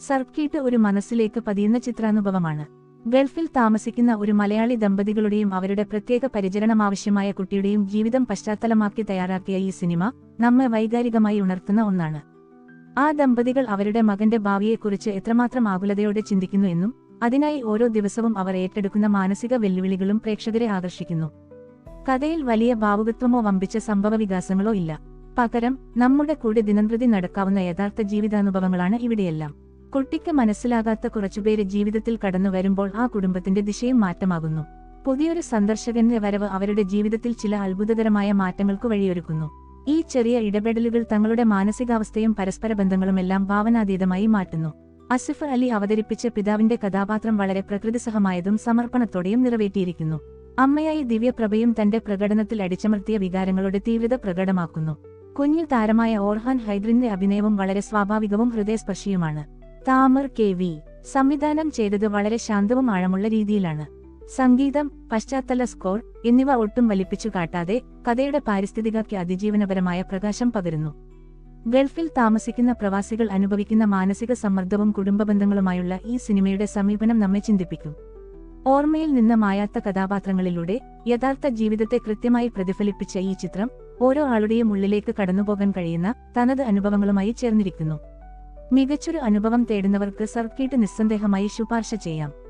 Circuit ഒരു മനസ്സിലേക്ക് പതിയുന്ന ചിത്രാനുഭവമാണ്. ഗൾഫിൽ താമസിക്കുന്ന ഒരു മലയാളി ദമ്പതികളുടെയും അവരുടെ പ്രത്യേക പരിചരണമാവശ്യമായ കുട്ടിയുടെയും ജീവിതം പശ്ചാത്തലമാക്കി തയ്യാറാക്കിയ ഈ സിനിമ നമ്മെ വൈകാരികമായി ഉണർത്തുന്ന ഒന്നാണ്. ആ ദമ്പതികൾ അവരുടെ മകന്റെ ഭാവിയെക്കുറിച്ച് എത്രമാത്രം ആകുലതയോടെ ചിന്തിക്കുന്നു എന്നും അതിനായി ഓരോ ദിവസവും അവർ ഏറ്റെടുക്കുന്ന മാനസിക വെല്ലുവിളികളും പ്രേക്ഷകരെ ആകർഷിക്കുന്നു. കഥയിൽ വലിയ ഭാവുകത്വമോ വമ്പിച്ച സംഭവവികാസങ്ങളോ ഇല്ല. പകരം നമ്മുടെ കൂടെ ദിനംപ്രതി നടക്കാവുന്ന യഥാർത്ഥ ജീവിതാനുഭവങ്ങളാണ് ഇവിടെയെല്ലാം. കുട്ടിക്ക് മനസ്സിലാകാത്ത കുറച്ചുപേര് ജീവിതത്തിൽ കടന്നു വരുമ്പോൾ ആ കുടുംബത്തിന്റെ ദിശയും മാറ്റമാകുന്നു. പുതിയൊരു സന്ദർശകന്റെ വരവ് അവരുടെ ജീവിതത്തിൽ ചില അത്ഭുതകരമായ മാറ്റങ്ങൾക്ക് വഴിയൊരുക്കുന്നു. ഈ ചെറിയ ഇടപെടലുകൾ തങ്ങളുടെ മാനസികാവസ്ഥയും പരസ്പര ബന്ധങ്ങളുമെല്ലാം ഭാവനാതീതമായി മാറ്റുന്നു. അസിഫ് അലി അവതരിപ്പിച്ച പിതാവിന്റെ കഥാപാത്രം വളരെ പ്രകൃതിസഹമായതും സമർപ്പണത്തോടെയും നിറവേറ്റിയിരിക്കുന്നു. അമ്മയായി ദിവ്യപ്രഭയും തന്റെ പ്രകടനത്തിൽ അടിച്ചമർത്തിയ വികാരങ്ങളുടെ തീവ്രത പ്രകടമാക്കുന്നു. കുഞ്ഞു താരമായ ഓർഹാൻ ഹൈദ്രിന്റെ അഭിനയവും വളരെ സ്വാഭാവികവും ഹൃദയസ്പർശിയുമാണ്. Thamar K V. സംവിധാനം ചെയ്തത് വളരെ ശാന്തവും ആഴമുള്ള രീതിയിലാണ്. സംഗീതം പശ്ചാത്തല സ്കോർ എന്നിവ ഒട്ടും വലിപ്പിച്ചു കാട്ടാതെ കഥയുടെ പാരിസ്ഥിതികയ്ക്ക് അതിജീവനപരമായ പ്രകാശം പകരുന്നു. ഗൾഫിൽ താമസിക്കുന്ന പ്രവാസികൾ അനുഭവിക്കുന്ന മാനസിക സമ്മർദ്ദവും കുടുംബ ബന്ധങ്ങളുമായുള്ള ഈ സിനിമയുടെ സമീപനം നമ്മെ ചിന്തിപ്പിക്കും. ഓർമ്മയിൽ നിന്ന് മായാത്ത കഥാപാത്രങ്ങളിലൂടെ യഥാർത്ഥ ജീവിതത്തെ കൃത്യമായി പ്രതിഫലിപ്പിച്ച ഈ ചിത്രം ഓരോ ആളുടെയും ഉള്ളിലേക്ക് കടന്നുപോകാൻ കഴിയുന്ന തനത് അനുഭവങ്ങളുമായി ചേർന്നിരിക്കുന്നു. മികച്ചൊരു അനുഭവം തേടുന്നവർക്ക് സർക്കീട്ട് നിസ്സന്ദേഹമായി ശുപാർശ ചെയ്യാം.